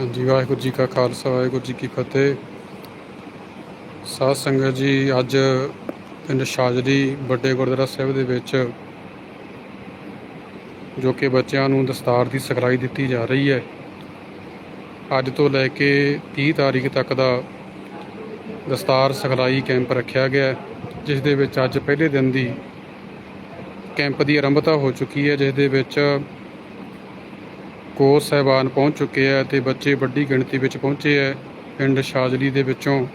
ਹਾਂਜੀ, ਵਾਹਿਗੁਰੂ ਜੀ ਕਾ ਖਾਲਸਾ, ਵਾਹਿਗੁਰੂ ਜੀ ਕੀ ਫਤਿਹ। ਸਾਧ ਸੰਗਤ ਜੀ, ਅੱਜ ਪਿੰਡ ਸ਼ਾਜਰੀ ਵੱਡੇ ਗੁਰਦੁਆਰਾ ਸਾਹਿਬ ਦੇ ਵਿੱਚ ਜੋ ਕਿ ਬੱਚਿਆਂ ਨੂੰ ਦਸਤਾਰ ਦੀ ਸਿਖਲਾਈ ਦਿੱਤੀ ਜਾ ਰਹੀ ਹੈ। ਅੱਜ ਤੋਂ ਲੈ ਕੇ 30 ਤਾਰੀਖ ਤੱਕ ਦਾ ਦਸਤਾਰ ਸਿਖਲਾਈ ਕੈਂਪ ਰੱਖਿਆ ਗਿਆ ਜਿਸ ਦੇ ਵਿੱਚ ਅੱਜ ਪਹਿਲੇ ਦਿਨ ਦੀ ਕੈਂਪ ਦੀ ਆਰੰਭਤਾ ਹੋ ਚੁੱਕੀ ਹੈ, ਜਿਸ ਦੇ ਵਿੱਚ ਕੋਚ ਸਾਹਿਬਾਨ ਪਹੁੰਚ ਚੁੱਕੇ ਹੈ ਤੇ ਬੱਚੇ ਵੱਡੀ ਗਿਣਤੀ ਵਿੱਚ ਪਹੁੰਚੇ ਹੈ ਪਿੰਡ ਸ਼ਾਜਲੀ ਦੇ ਵਿੱਚੋਂ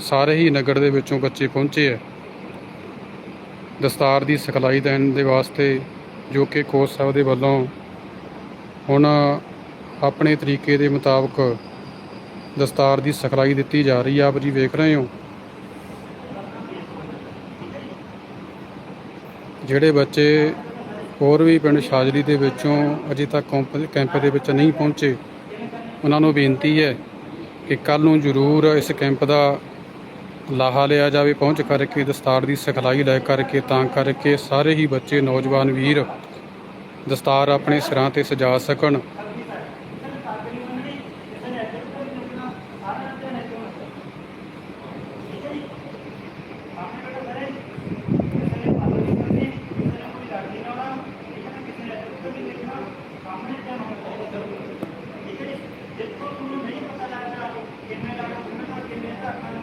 ਸਾਰੇ ਹੀ ਨਗਰ ਦੇ ਵਿੱਚੋਂ ਬੱਚੇ ਪਹੁੰਚੇ ਹੈ ਦਸਤਾਰ ਦੀ ਸਿਖਲਾਈ ਦੇਣ ਦੇ ਵਾਸਤੇ ਜੋ ਕਿ ਕੋਚ ਸਾਹਿਬ ਦੇ ਵੱਲੋਂ ਹੁਣ ਆਪਣੇ ਤਰੀਕੇ ਦੇ ਮੁਤਾਬਕ ਦਸਤਾਰ ਦੀ ਸਿਖਲਾਈ ਦਿੱਤੀ ਜਾ ਰਹੀ ਹੈ ਆਪ ਜੀ ਵੇਖ ਰਹੇ ਹੋ। ਜਿਹੜੇ ਬੱਚੇ ਹੋਰ ਵੀ ਪਿੰਡ ਸ਼ਾਜਲੀ ਦੇ ਵਿੱਚੋਂ ਅਜੇ ਤੱਕ ਕੌਂਪ- ਕੈਂਪ ਦੇ ਵਿੱਚ ਨਹੀਂ ਪਹੁੰਚੇ, ਉਹਨਾਂ ਨੂੰ ਬੇਨਤੀ ਹੈ ਕਿ ਕੱਲ ਨੂੰ ਜ਼ਰੂਰ ਇਸ ਕੈਂਪ ਦਾ ਲਾਹਾ ਲਿਆ ਜਾਵੇ, ਪਹੁੰਚ ਕਰਕੇ ਦਸਤਾਰ ਦੀ ਸਿਖਲਾਈ ਲੈ ਕਰਕੇ, ਤਾਂ ਕਰਕੇ ਸਾਰੇ ਹੀ ਬੱਚੇ, ਨੌਜਵਾਨ ਵੀਰ ਦਸਤਾਰ ਆਪਣੇ ਸਿਰਾਂ ਤੇ ਸਜਾ ਸਕਣ।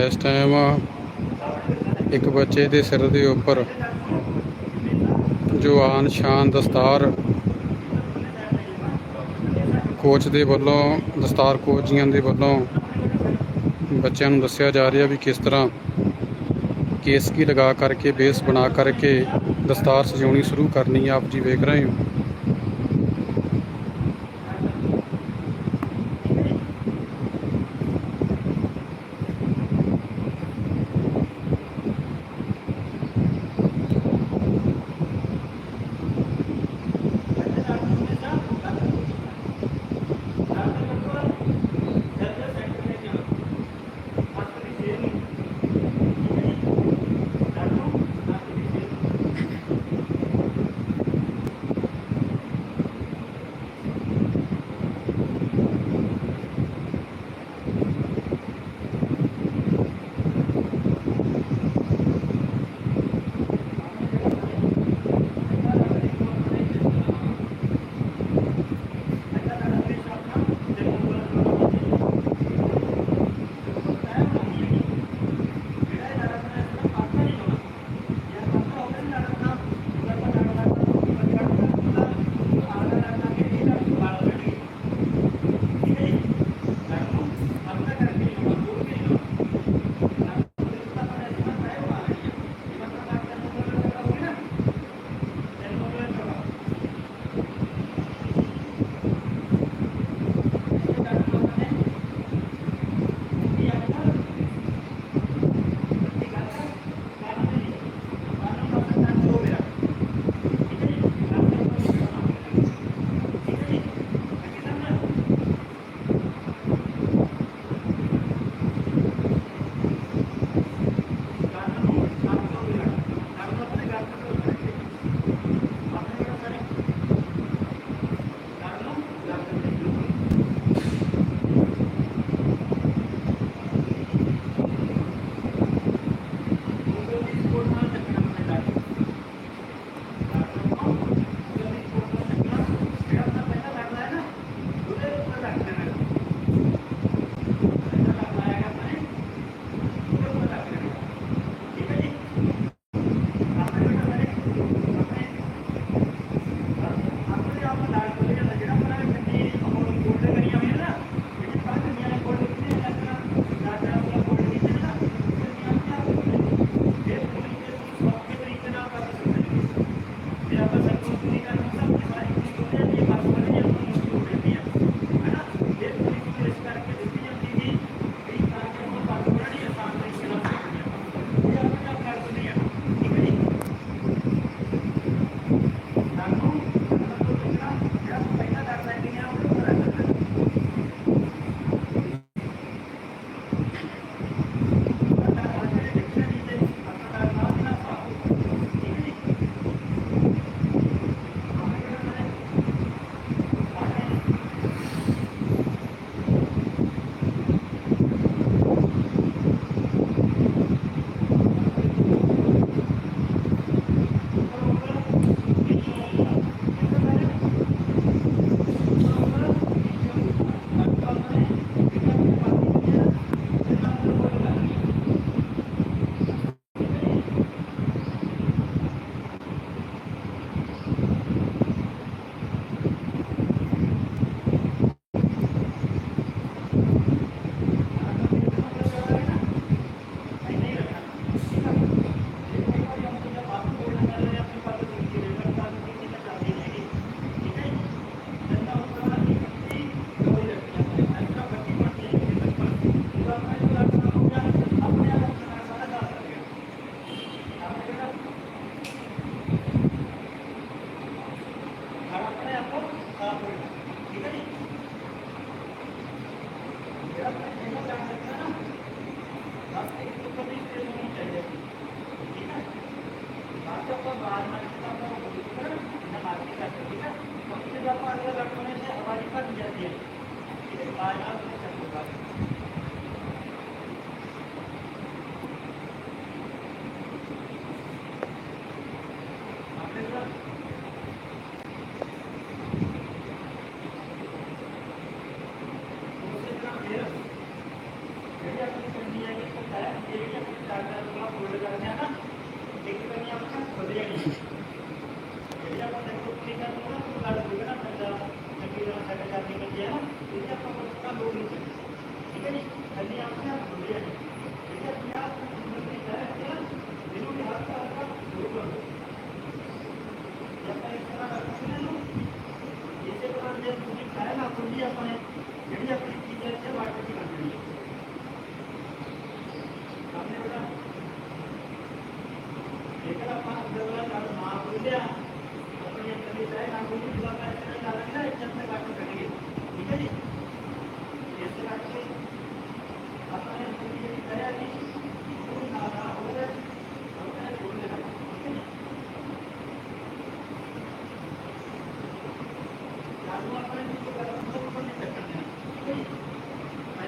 ਇਸ ਟਾਈਮ ਇੱਕ ਬੱਚੇ ਦੇ ਸਿਰ ਦੇ ਉੱਪਰ ਜੋ ਆਨ ਸ਼ਾਨ ਦਸਤਾਰ ਕੋਚ ਦੇ ਵੱਲੋਂ, ਦਸਤਾਰ ਕੋਚੀਆਂ ਦੇ ਵੱਲੋਂ ਬੱਚਿਆਂ ਨੂੰ ਦੱਸਿਆ ਜਾ ਰਿਹਾ ਵੀ ਕਿਸ ਤਰ੍ਹਾਂ ਕੇਸਕੀ ਲਗਾ ਕਰਕੇ, ਬੇਸ ਬਣਾ ਕਰਕੇ ਦਸਤਾਰ ਸਜਾਉਣੀ ਸ਼ੁਰੂ ਕਰਨੀ ਆਪ ਜੀ ਵੇਖ ਰਹੇ ਹੋ?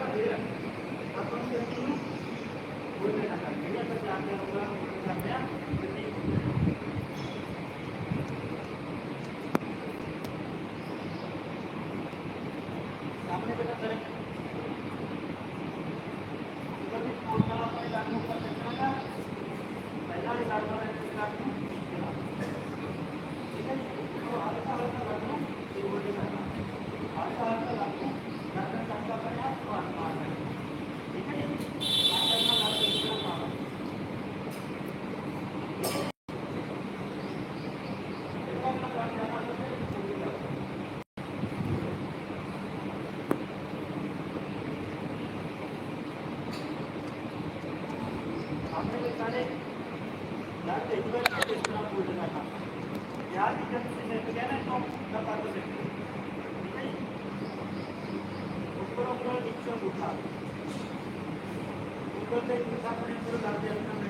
Thank you. ऊपर ऊपर नीचे उठा ऊपर से इंसान अपने पूरे करते अपना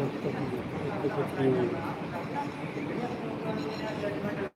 よろしくお願いいたします。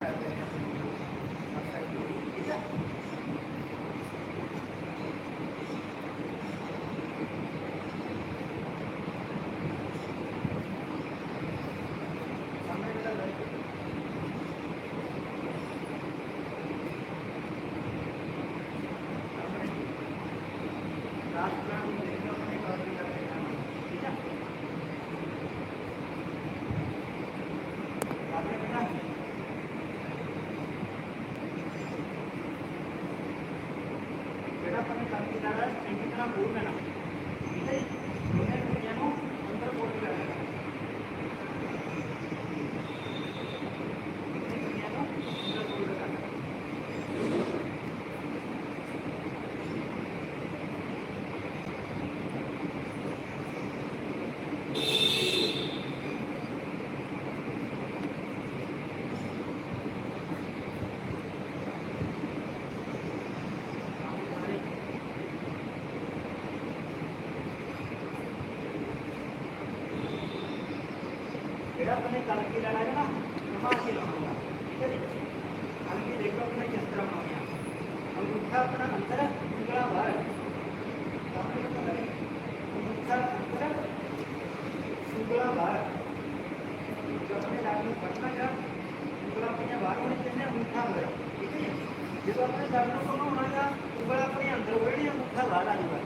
ਜਦੋਂ ਆਪਣੇ ਜੱਗ ਨੂੰ ਘੁਮਾਉਣਾ ਜਾਂ ਉਂਗਲ ਆਪਣੇ ਅੰਦਰ ਜਿਹੜੀ ਮੁੱਠਾ ਬਾਹਰ ਆ ਜੂਗਾ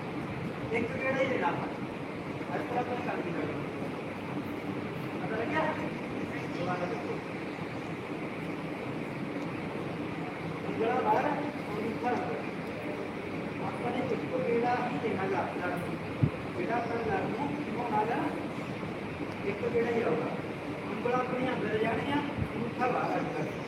ਇੱਕ ਕਿਹੜਾ ਹੀ ਲੈਣਾ ਹਰ ਤਰ੍ਹਾਂ ਦਾ ਕੰਮ ਕਰਨਾ ਪਤਾ ਲੱਗਿਆ ਜਿਹੜਾ ਬਾਹਰ ਉਹ ਮੁੱਠਾ ਆਪਣੇ ਚੁੱਪ ਕਿਹੜਾ ਹੀ ਦੇਣਾ ਲੱਗਦਾ ਜਿਹੜਾ ਆਪਣਾ ਜੱਗ ਨੂੰ ਘੁਮਾਉਣਾ ਜਾਂ ਇੱਕ ਕਿਹੜਾ ਹੀ ਆਉਗਾ ਉਂਗਲ ਆਪਣੀ ਅੰਦਰ ਜਾਣੀਆਂ ਮੁੱਠਾ ਬਾਹਰ ਆ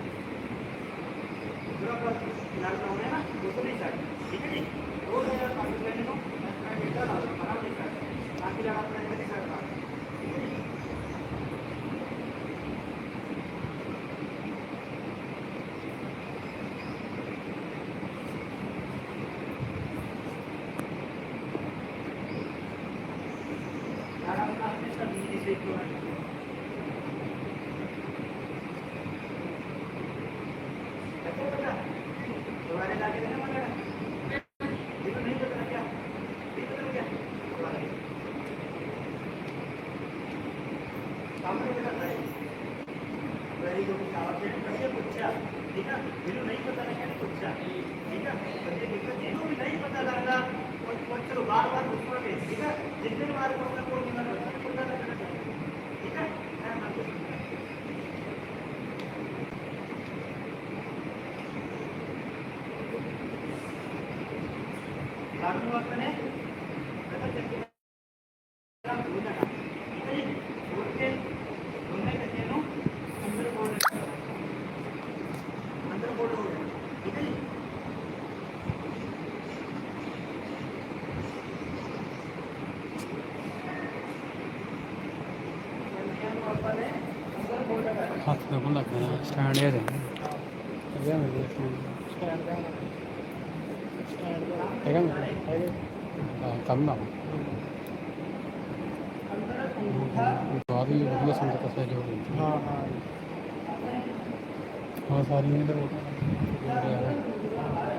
ਜਿਹੜਾ ਆਪਾਂ ਲੱਗ ਲਾਉਣੇ ਨਾ ਉਸਲੀ ਸਾਈਡ ਠੀਕ ਹੈ ਜੀ ਉਹ ਜਿਹੜਾ ਕਾਪੀ ਪੈਨ ਨੂੰ ਮੈਂ ਕਿਹੜਾ ਲਾ ਦਾਂ ਬਣਾ ਲਿਖਾ ਤਾਂ ਕਿ ਲਗਾ ਆਪਣੇ ਕਿਹੜੀ ਸਾਈਡ ਲਾ ਠੀਕ ਹੈ ਜੀ ਸਾਰਾ ਆਪਣਾ ਆਪਣੇ ਸਰੀਰ ਦੀ ਸੇਕ ਹੋਣਾ ਅੱਛਾ ਬੇਟਾ ਦੁਬਾਰੇ ਲਾ ਕੇ ਦੇਣਾ ਮਗਰ ਇਹ ਤਾਂ ਨਹੀਂ ਪਤਾ ਕਿਆ ਇਹ ਪਤਾ ਕਿਆ ਦੁਬਾਰੇ ਸਾਹਮਣੇ ਕਿਹੜਾ ਹੈ ਵੈਰੀ ਗੁੱਡ ਸ਼ਾਬਾਸ਼ ਇਹ ਕਰੀਏ ਪੁੱਛਿਆ ਠੀਕ ਹੈ ਜਿਹਨੂੰ ਨਹੀਂ ਪਤਾ ਨਾ ਕਹਿੰਦੇ ਪੁੱਛਿਆ ਠੀਕ ਹੈ ਬੰਦੇ ਦੇਖੋ ਜਿਹਨੂੰ ਵੀ ਨਹੀਂ ਪਤਾ ਲੱਗਦਾ ਉਹ ਪੁੱਛ ਲੋ ਬਾਰ ਬਾਰ ਪੁੱਛੋਗੇ ਠੀਕ ਹੈ ਜਿੰਨੇ ਵਾਰ ਕੋਈ ਕੋਈ ਨਹੀਂ ਨਾ ਪਤਾ ਲੱਗਣਾ ਚਾਹੀਦਾ ਠੀਕ ਹੈ ਮੈਂ ਮੰਨ ਲਿਆ ਲਾਗੂ ਆਪਣੇ ਪਤਾ ਚੱਕਿਆ ਕੰਮ ਹੋ ਜਾਣਾ ਠੀਕ ਹੈ ਜੀ ਛੋੜ ਕੇ ਦੋਨੇ ਕੱਟੇ ਨੂੰ ਅੰਦਰ ਬੋਲ ਅੰਦਰ ਬੋਲ ਹੋ ਜਾਣਾ ਠੀਕ ਹੈ ਜੀ ਇਹਨਾਂ ਨੂੰ ਆਪਾਂ ਨੇ ਅੰਦਰ ਬੋਲ ਕਰਨਾ ਹੱਥ ਦਾ ਕੋਲ ਲੱਗਣਾ ਸਟੈਂਡ ਇਹ ਦੇ ਹੈਗਾ ਮੇਰੇ ਸਟੈਂਡ ਸਟੈਂਡ ਦਾ ਸਟੈਂਡ ਦਾ ਹੈਗਾ ਮੇਰੇ ਹੈਗੇ। ਹਾਂ ਕੰਮ ਨਾ ਬਾਅਦ ਵੀ ਵਧੀਆ ਸੰਗਤ ਸਹਿਯੋਗ ਦਿੰਦੀ ਹਾਂ ਹਾਂ। ਹਾਂ ਸਾਰੀਆਂ ਇਹਦੇ ਲਾਗੂ ਆਪਾਂ ਜਿਹੜਾ ਹੱਥ ਨਾਲ ਪਹਿਲੇ ਕੱਪੀ ਸਾਈਡ ਨੂੰ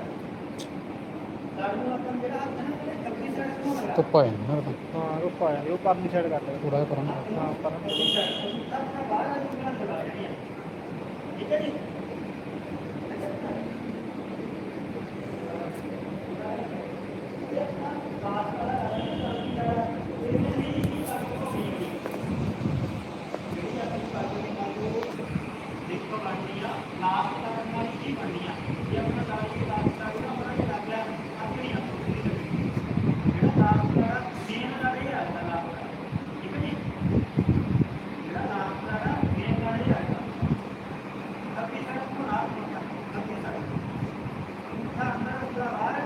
ਹੋਣਾ ਧੁੱਪਾ ਹੈ ਨਾ ਤਾਂ। ਹਾਂ ਉਹ ਪਾਇਆ ਉਹ ਪਰਲੀ ਸਾਈਡ ਕਰ ਲੈ ਥੋੜਾ ਪਰਾਂ ਹਾਂ ਪਰ ਠੀਕ ਹੈ ਜੀ ਦੇਖੋ ਬਣਨੀਆਂ ਲਾਸਟ ਤੱਕ ਨਾਲ ਕੀ ਬਣਨੀਆਂ ਇਹ ਆਪਣਾ ਲਾਸਟ ਲਾਸਟ ਤੱਕ ਨਾ ਆਪਣਾ ਕੀ ਲੱਗ ਗਿਆ ਆਪਣੀ ਆਪਣੀ ਜਿਹੜਾ ਲਾਸਟ ਦਾ ਮੇਨ ਦਾ ਇਹ ਆ ਲਾਸਟ ਠੀਕ ਹੈ ਜੀ ਜਿਹੜਾ ਲਾਸਟ ਦਾ ਨਾ ਮੇਨ ਦਾ ਇਹ ਆ ਅੱਗੇ ਸੜਕ ਨੂੰ ਲਾਸਟ ਹੁੰਦਾ ਅੱਗੇ ਸੜਕ ਤਾਂ ਅੰਦਰ ਪੂਰਾ ਬਾਹਰ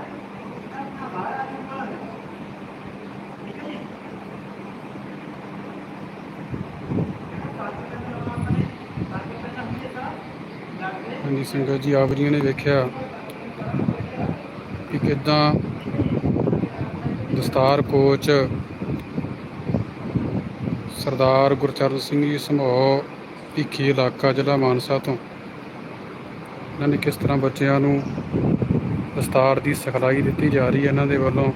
ਤਾਂ ਬਾਹਰ ਆ ਕੇ ਬਾਹਰ ਠੀਕ ਹੈ ਜੀ ਹਾਂਜੀ ਸੰਗਤ ਜੀ ਆਪ ਜੀ ਨੇ ਵੇਖਿਆ ਕਿ ਕਿਦਾਂ ਦਸਤਾਰ ਕੋਚ ਸਰਦਾਰ ਗੁਰਚਰਨ ਸਿੰਘ ਜੀ ਸਮੂਹ ਭਿੱਖੀ ਇਲਾਕਾ ਜ਼ਿਲ੍ਹਾ ਮਾਨਸਾ ਤੋਂ। ਇਹਨਾਂ ਨੇ ਕਿਸ ਤਰ੍ਹਾਂ ਬੱਚਿਆਂ ਨੂੰ ਦਸਤਾਰ ਦੀ ਸਿਖਲਾਈ ਦਿੱਤੀ ਜਾ ਰਹੀ ਹੈ, ਇਹਨਾਂ ਦੇ ਵੱਲੋਂ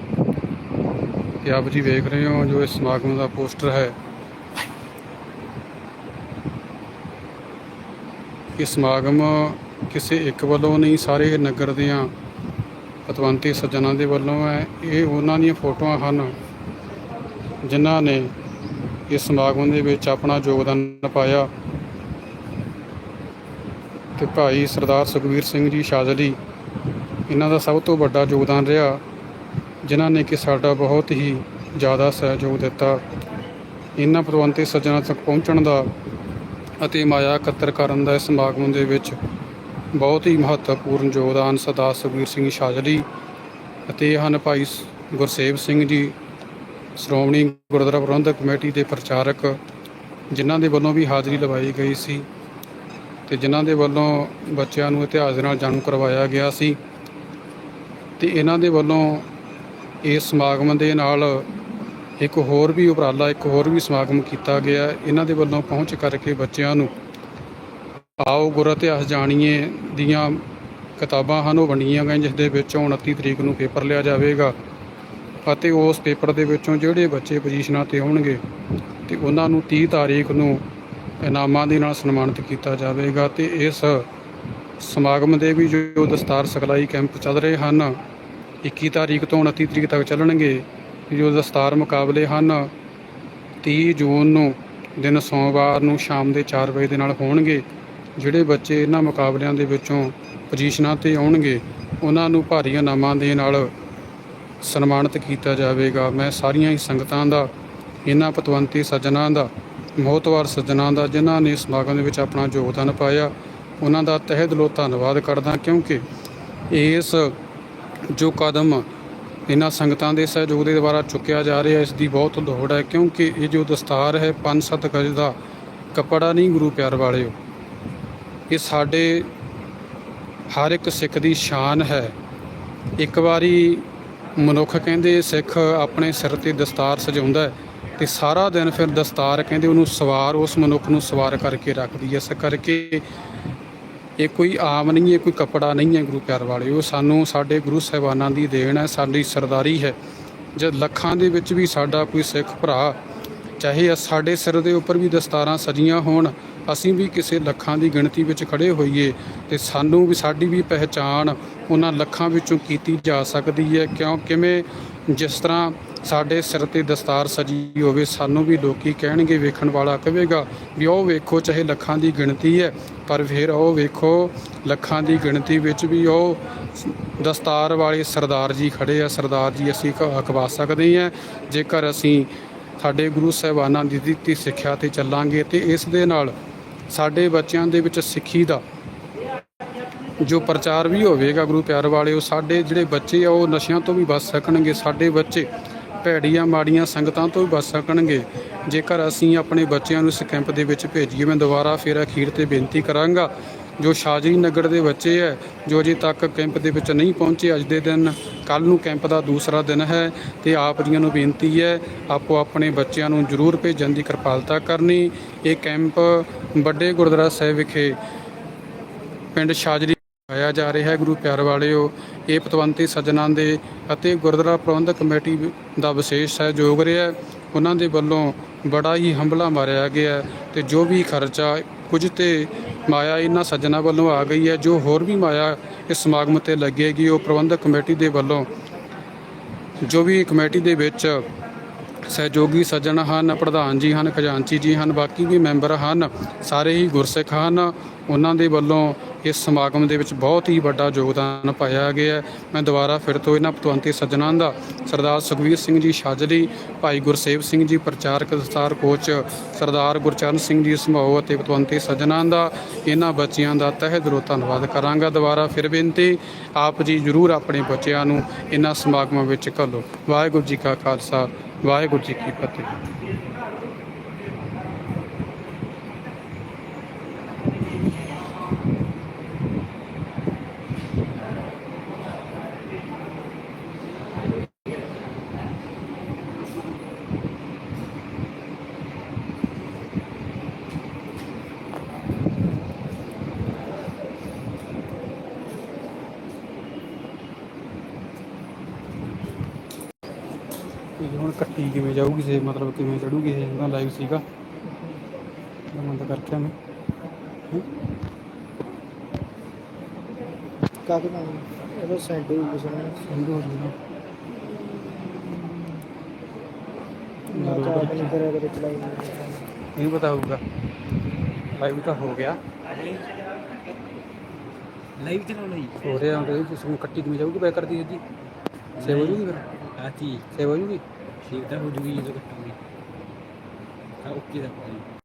ਤੇ ਆਪ ਜੀ ਵੇਖ ਰਹੇ ਹੋ ਜੋ ਇਸ ਸਮਾਗਮ ਦਾ ਪੋਸਟਰ ਹੈ। ਇਹ ਸਮਾਗਮ ਕਿਸੇ ਇੱਕ ਵੱਲੋਂ ਨਹੀਂ, ਸਾਰੇ ਨਗਰ ਦੀਆਂ ਪਤਵੰਤੇ ਸੱਜਣਾਂ ਦੇ ਵੱਲੋਂ ਹੈ। ਇਹ ਉਹਨਾਂ ਦੀਆਂ ਫੋਟੋਆਂ ਹਨ, ਜਿਨ੍ਹਾਂ ਨੇ ਇਸ ਸਮਾਗਮ ਦੇ ਵਿੱਚ ਆਪਣਾ ਯੋਗਦਾਨ ਪਾਇਆ। ਤੇ ਭਾਈ ਸਰਦਾਰ ਸੁਖਵੀਰ ਸਿੰਘ ਜੀ ਸ਼ਾਜ਼ਲੀ, ਇਹਨਾਂ ਦਾ ਸਭ ਤੋਂ ਵੱਡਾ ਯੋਗਦਾਨ ਰਿਹਾ, ਜਿਨ੍ਹਾਂ ਨੇ ਕਿ ਸਾਡਾ ਬਹੁਤ ਹੀ ਜ਼ਿਆਦਾ ਸਹਿਯੋਗ ਦਿੱਤਾ। ਇਹਨਾਂ ਪਤਵੰਤੇ ਸੱਜਣਾਂ ਤੱਕ ਪਹੁੰਚਣ ਦਾ ਅਤੇ ਮਾਇਆ ਇਕੱਤਰ ਕਰਨ ਦਾ ਇਸ ਸਮਾਗਮ ਦੇ ਵਿੱਚ ਬਹੁਤ ਹੀ ਮਹੱਤਵਪੂਰਨ ਯੋਗਦਾਨ ਸਰਦਾਰ ਸੁਖਬੀਰ ਸਿੰਘ ਸ਼ਾਜਲੀ ਅਤੇ ਇਹ ਹਨ ਭਾਈ ਸ- ਗੁਰਸੇਵ ਸਿੰਘ ਜੀ, ਸ਼੍ਰੋਮਣੀ ਗੁਰਦੁਆਰਾ ਪ੍ਰਬੰਧਕ ਕਮੇਟੀ ਦੇ ਪ੍ਰਚਾਰਕ, ਜਿਨ੍ਹਾਂ ਦੇ ਵੱਲੋਂ ਵੀ ਹਾਜ਼ਰੀ ਲਵਾਈ ਗਈ ਸੀ ਤੇ ਜਿਨ੍ਹਾਂ ਦੇ ਵੱਲੋਂ ਬੱਚਿਆਂ ਨੂੰ ਇਤਿਹਾਸ ਦੇ ਨਾਲ ਜਾਣੂ ਕਰਵਾਇਆ ਗਿਆ ਸੀ ਤੇ ਇਹਨਾਂ ਦੇ ਵੱਲੋਂ ਇਸ ਸਮਾਗਮ ਦੇ ਨਾਲ ਇੱਕ ਹੋਰ ਵੀ ਉਪਰਾਲਾ, ਇੱਕ ਹੋਰ ਵੀ ਸਮਾਗਮ ਕੀਤਾ ਗਿਆ। ਇਹਨਾਂ ਦੇ ਵੱਲੋਂ ਪਹੁੰਚ ਕਰਕੇ ਬੱਚਿਆਂ ਨੂੰ ਆਓ ਗੁਰ ਇਤਿਹਾਸ ਜਾਣੀਏ ਦੀਆਂ ਕਿਤਾਬਾਂ ਹਨ, ਉਹ ਵੰਡੀਆਂ ਗਈਆਂ ਜਿਸ ਦੇ ਵਿੱਚੋਂ 29 ਤਰੀਕ ਨੂੰ ਪੇਪਰ ਲਿਆ ਜਾਵੇਗਾ। ਅਤੇ ਉਸ ਪੇਪਰ ਦੇ ਵਿੱਚੋਂ ਜਿਹੜੇ ਬੱਚੇ ਪੋਜੀਸ਼ਨਾਂ ਤੇ ਹੋਣਗੇ ਤੇ ਉਹਨਾਂ ਨੂੰ 30 ਤਾਰੀਖ ਨੂੰ ਇਨਾਮਾਂ ਦੇ ਨਾਲ ਸਨਮਾਨਿਤ ਕੀਤਾ ਜਾਵੇਗਾ। ਤੇ ਇਸ ਸਮਾਗਮ ਦੇ ਵੀ ਜੋ ਦਸਤਾਰ ਸਿਖਲਾਈ ਕੈਂਪ ਚੱਲ ਰਹੇ ਹਨ 21 ਤਾਰੀਖ ਤੋਂ 29 ਤਰੀਕ ਤੱਕ ਚੱਲਣਗੇ। ਜੋ ਦਸਤਾਰ ਮੁਕਾਬਲੇ ਹਨ 30 ਜੂਨ ਨੂੰ, ਦਿਨ ਸੋਮਵਾਰ ਨੂੰ ਸ਼ਾਮ ਦੇ 4 ਵਜੇ ਦੇ ਨਾਲ ਹੋਣਗੇ। ਜਿਹੜੇ ਬੱਚੇ ਇਹਨਾਂ ਮੁਕਾਬਲਿਆਂ ਦੇ ਵਿੱਚੋਂ ਪੋਜੀਸ਼ਨਾਂ ਤੇ ਆਉਣਗੇ, ਉਹਨਾਂ ਨੂੰ ਭਾਰੀ ਇਨਾਮਾਂ ਦੇ ਨਾਲ ਸਨਮਾਨਿਤ ਕੀਤਾ ਜਾਵੇਗਾ। ਮੈਂ ਸਾਰੀਆਂ ਹੀ ਸੰਗਤਾਂ ਦਾ, ਇਹਨਾਂ ਪਤਵੰਤੀ ਸੱਜਣਾਂ ਦਾ, ਮੋਹਤਵਾਰ ਸੱਜਣਾਂ ਦਾ, ਜਿਨ੍ਹਾਂ ਨੇ ਸਮਾਗਮ ਦੇ ਵਿੱਚ ਆਪਣਾ ਯੋਗਦਾਨ ਪਾਇਆ, ਉਹਨਾਂ ਦਾ ਤਹਿ ਦਿਲੋਂ ਧੰਨਵਾਦ ਕਰਦਾ ਕਿਉਂਕਿ ਇਸ ਜੋ ਕਦਮ ਇਹਨਾਂ ਸੰਗਤਾਂ ਦੇ ਸਹਿਯੋਗ ਦੇ ਦੁਆਰਾ ਚੁੱਕਿਆ ਜਾ ਰਿਹਾ, ਇਸ ਦੀ ਬਹੁਤ ਲੋੜ ਹੈ ਕਿਉਂਕਿ ਇਹ ਜੋ ਦਸਤਾਰ ਹੈ 5-7 ਗਜ ਦਾ, ਕੱਪੜਾ ਨਹੀਂ, ਗੁਰੂ ਪਿਆਰ ਵਾਲਿਓ। ਇਹ ਸਾਡੇ ਹਰ ਇੱਕ ਸਿੱਖ ਦੀ ਸ਼ਾਨ ਹੈ। ਇੱਕ ਵਾਰੀ ਮਨੁੱਖ ਕਹਿੰਦੇ ਸਿੱਖ ਆਪਣੇ ਸਿਰ ਤੇ ਦਸਤਾਰ ਸਜਾਉਂਦਾ ਹੈ ਤੇ ਸਾਰਾ ਦਿਨ ਫਿਰ ਦਸਤਾਰ ਕਹਿੰਦੇ ਉਹਨੂੰ ਸਵਾਰ, ਉਸ ਮਨੁੱਖ ਨੂੰ ਸਵਾਰ ਕਰਕੇ ਰੱਖਦੀ ਹੈ। ਇਸ ਕਰਕੇ ਇਹ ਕੋਈ ਆਮ ਨਹੀਂ ਹੈ, ਕੋਈ ਕੱਪੜਾ ਨਹੀਂ ਹੈ ਗੁਰੂ ਪਿਆਰ ਵਾਲਿਓ ਸਾਨੂੰ ਸਾਡੇ ਗੁਰੂ ਸਾਹਿਬਾਨਾਂ ਦੀ ਦੇਣ ਹੈ, ਸਾਡੀ ਸਰਦਾਰੀ ਹੈ। ਜਦ ਲੱਖਾਂ ਦੇ ਵਿੱਚ ਵੀ ਸਾਡਾ ਕੋਈ ਸਿੱਖ ਭਰਾ, ਚਾਹੇ ਸਾਡੇ ਸਿਰ ਦੇ ਉੱਪਰ ਵੀ ਦਸਤਾਰਾਂ ਸਜੀਆਂ ਹੋਣ ਅਸੀਂ ਵੀ ਕਿਸੇ ਲੱਖਾਂ ਦੀ ਗਿਣਤੀ ਵਿੱਚ ਖੜੇ ਹੋਈਏ ਤੇ ਸਾਨੂੰ ਵੀ ਸਾਡੀ ਵੀ ਪਹਿਚਾਣ ਉਹਨਾਂ ਲੱਖਾਂ ਵਿੱਚੋਂ ਕੀਤੀ ਜਾ ਸਕਦੀ ਹੈ। ਕਿਉਂ? ਕਿਵੇਂ? ਜਿਸ ਤਰ੍ਹਾਂ ਸਾਡੇ ਸਿਰ ਤੇ ਦਸਤਾਰ ਸਜੀ ਹੋਵੇ, ਸਾਨੂੰ ਵੀ ਲੋਕੀ ਕਹਿਣਗੇ, ਵੇਖਣ ਵਾਲਾ ਕਹੇਗਾ ਵੀ ਉਹ ਵੇਖੋ ਚਾਹੇ ਲੱਖਾਂ ਦੀ ਗਿਣਤੀ ਹੈ, ਪਰ ਫਿਰ ਉਹ ਵੇਖੋ ਲੱਖਾਂ ਦੀ ਗਿਣਤੀ ਵਿੱਚ ਵੀ ਉਹ ਦਸਤਾਰ ਵਾਲੇ ਸਰਦਾਰ ਜੀ ਖੜੇ ਆ। ਸਰਦਾਰ ਜੀ ਅਸੀਂ ਕ- ਅਖਵਾ ਸਕਦੇ ਹਾਂ। ਜੇਕਰ ਅਸੀਂ ਸਾਡੇ ਗੁਰੂ ਸਾਹਿਬਾਨਾਂ ਦੀ ਦਿੱਤੀ ਸਿੱਖਿਆ ਤੇ ਚੱਲਾਂਗੇ ਤੇ ਇਸ ਦੇ ਨਾਲ ਸਾਡੇ ਬੱਚਿਆਂ ਦੇ ਵਿੱਚ ਸਿੱਖੀ ਦਾ ਜੋ ਪ੍ਰਚਾਰ ਵੀ ਹੋਵੇਗਾ ਗੁਰੂ ਪਿਆਰ ਵਾਲਿਓ, ਸਾਡੇ ਜਿਹੜੇ ਬੱਚੇ ਆ, ਉਹ ਨਸ਼ਿਆਂ ਤੋਂ ਵੀ ਬਚ ਸਕਣਗੇ, ਸਾਡੇ ਬੱਚੇ ਭੈੜੀਆਂ ਮਾੜੀਆਂ ਸੰਗਤਾਂ ਤੋਂ ਵੀ ਬਚ ਸਕਣਗੇ। ਜੇਕਰ ਅਸੀਂ ਆਪਣੇ ਬੱਚਿਆਂ ਨੂੰ ਇਸ ਕੈਂਪ ਦੇ ਵਿੱਚ ਭੇਜੀਏ, ਮੈਂ ਦੁਬਾਰਾ ਫਿਰ ਅਖੀਰ ਤੇ ਬੇਨਤੀ ਕਰਾਂਗਾ, ਜੋ ਸ਼ਾਜਰੀ ਨਗਰ ਦੇ ਬੱਚੇ ਹੈ ਜੋ ਅਜੇ ਤੱਕ ਕੈਂਪ ਦੇ ਵਿੱਚ ਨਹੀਂ ਪਹੁੰਚੇ ਅੱਜ ਦੇ ਦਿਨ ਕੱਲ ਨੂੰ ਕੈਂਪ ਦਾ ਦੂਸਰਾ ਦਿਨ ਹੈ ਤੇ ਆਪ ਜੀਆਂ ਨੂੰ ਬੇਨਤੀ ਹੈ ਆਪੋ ਆਪਣੇ ਬੱਚਿਆਂ ਨੂੰ ਜ਼ਰੂਰ ਭੇਜਣ ਦੀ ਕਿਰਪਾਲਤਾ ਕਰਨੀ। ਇਹ ਕੈਂਪ ਵੱਡੇ ਗੁਰਦੁਆਰਾ ਸਾਹਿਬ ਵਿਖੇ ਪਿੰਡ ਸ਼ਾਜਰੀ ਆਇਆ ਜਾ ਰਿਹਾ ਹੈ। ਗੁਰੂ ਪਿਆਰ ਵਾਲਿਓ, ਇਹ ਪਤਵੰਤੀ ਸੱਜਣਾਂ ਦੇ ਅਤੇ ਗੁਰਦੁਆਰਾ ਪ੍ਰਬੰਧਕ ਕਮੇਟੀ ਦਾ ਵਿਸ਼ੇਸ਼ ਸਹਿਯੋਗ ਰਿਹਾ ਉਹਨਾਂ ਦੇ ਵੱਲੋਂ ਬੜਾ ਹੀ ਹੰਬਲਾ ਮਾਰਿਆ ਗਿਆ ਹੈ ਤੇ ਜੋ ਵੀ ਖਰਚਾ, ਕੁਝ ਤੇ ਮਾਇਆ ਇਹਨਾਂ ਸੱਜਣਾਂ ਵੱਲੋਂ ਆ ਗਈ ਹੈ। ਜੋ ਹੋਰ ਵੀ ਮਾਇਆ ਇਸ ਸਮਾਗਮ ਤੇ ਲੱਗੇਗੀ ਉਹ ਪ੍ਰਬੰਧਕ ਕਮੇਟੀ ਦੇ ਵੱਲੋਂ ਜੋ ਵੀ ਕਮੇਟੀ ਦੇ ਵਿੱਚ ਸਹਿਯੋਗੀ ਸੱਜਣ ਹਨ, ਪ੍ਰਧਾਨ ਜੀ ਹਨ, ਖਜ਼ਾਨਚੀ ਜੀ ਹਨ, ਬਾਕੀ ਵੀ ਮੈਂਬਰ ਹਨ, ਸਾਰੇ ਹੀ ਗੁਰਸਿੱਖ ਹਨ। ਉਹਨਾਂ ਦੇ ਵੱਲੋਂ ਇਸ ਸਮਾਗਮ ਦੇ ਵਿੱਚ ਬਹੁਤ ਹੀ ਵੱਡਾ ਯੋਗਦਾਨ ਪਾਇਆ ਗਿਆ ਹੈ। ਮੈਂ ਦੁਬਾਰਾ ਫਿਰ ਤੋਂ ਇਹਨਾਂ ਪਤਵੰਤੇ ਸੱਜਣਾਂ ਦਾ ਸਰਦਾਰ ਸੁਖਵੀਰ ਸਿੰਘ ਜੀ ਸ਼ਾਜਲੀ ਭਾਈ ਗੁਰਸੇਵ ਸਿੰਘ ਜੀ, ਪ੍ਰਚਾਰਕ ਦਸਤਾਰ ਕੋਚ ਸਰਦਾਰ ਗੁਰਚਰਨ ਸਿੰਘ ਜੀ ਸਮਾਉ ਅਤੇ ਪਤਵੰਤੇ ਸੱਜਣਾਂ ਦਾ ਇਹਨਾਂ ਬੱਚਿਆਂ ਦਾ ਤਹਿ ਦਿਲੋਂ ਧੰਨਵਾਦ ਕਰਾਂਗਾ। ਦੁਬਾਰਾ ਫਿਰ ਬੇਨਤੀ, ਆਪ ਜੀ ਜਰੂਰ ਆਪਣੇ ਬੱਚਿਆਂ ਨੂੰ ਇਹਨਾਂ ਸਮਾਗਮਾਂ ਵਿੱਚ ਘੱਲੋ। ਵਾਹਿਗੁਰੂ ਜੀ ਕਾ ਖਾਲਸਾ ਵਾਹਿਗੁਰੂ ਜੀ ਕੀ ਫਤਿਹ ਇਹ ਹੁਣ ਕੱਟੀ ਕਿਵੇਂ ਜਾਊਗੀ ਸੇ ਮਤਲਬ ਕਿਵੇਂ ਚੜੂਗੀ ਇਹ? ਜਿਹੜਾ ਲਾਈਵ ਸੀਗਾ। ਇਹਦਾ ਬੰਦ ਕਰਕੇ ਮੈਂ ਕਾਹਦੇ ਨਾਲ? ਇਹਦਾ ਸੈਂਡ ਹੋ ਗਿਆ ਸੰਦੂ ਹੋ ਨਾ ਚਾਹ ਨਹੀਂ ਕਰਿਆ ਕਰੇ ਚਲਾਈ ਨਹੀਂ ਲਾਈਵ ਤਾਂ ਹੋ ਗਿਆ। ਲਾਈਵ ਚਲਾਉਣਾ ਜੀ ਹੋ ਰਿਹਾ ਇਸ ਨੂੰ ਕੱਟੀ ਕਿਵੇਂ ਜਾਊਗੀ ਬੈਕ ਕਰਦੀ ਹੈ ਜੀ। ਸੇਵ ਹੋ ਜੂਗੀ ਫਿਰ? ਆਤੀ ਸੇਵ ਹੋ ਜੂਗੀ ਠੀਕ ਤਾਂ ਹੋ ਜੂਗੀ ਜਦੋਂ ਕੱਟਾਂਗੇ ਹਾਂ ਓਕੇ ਦਾ।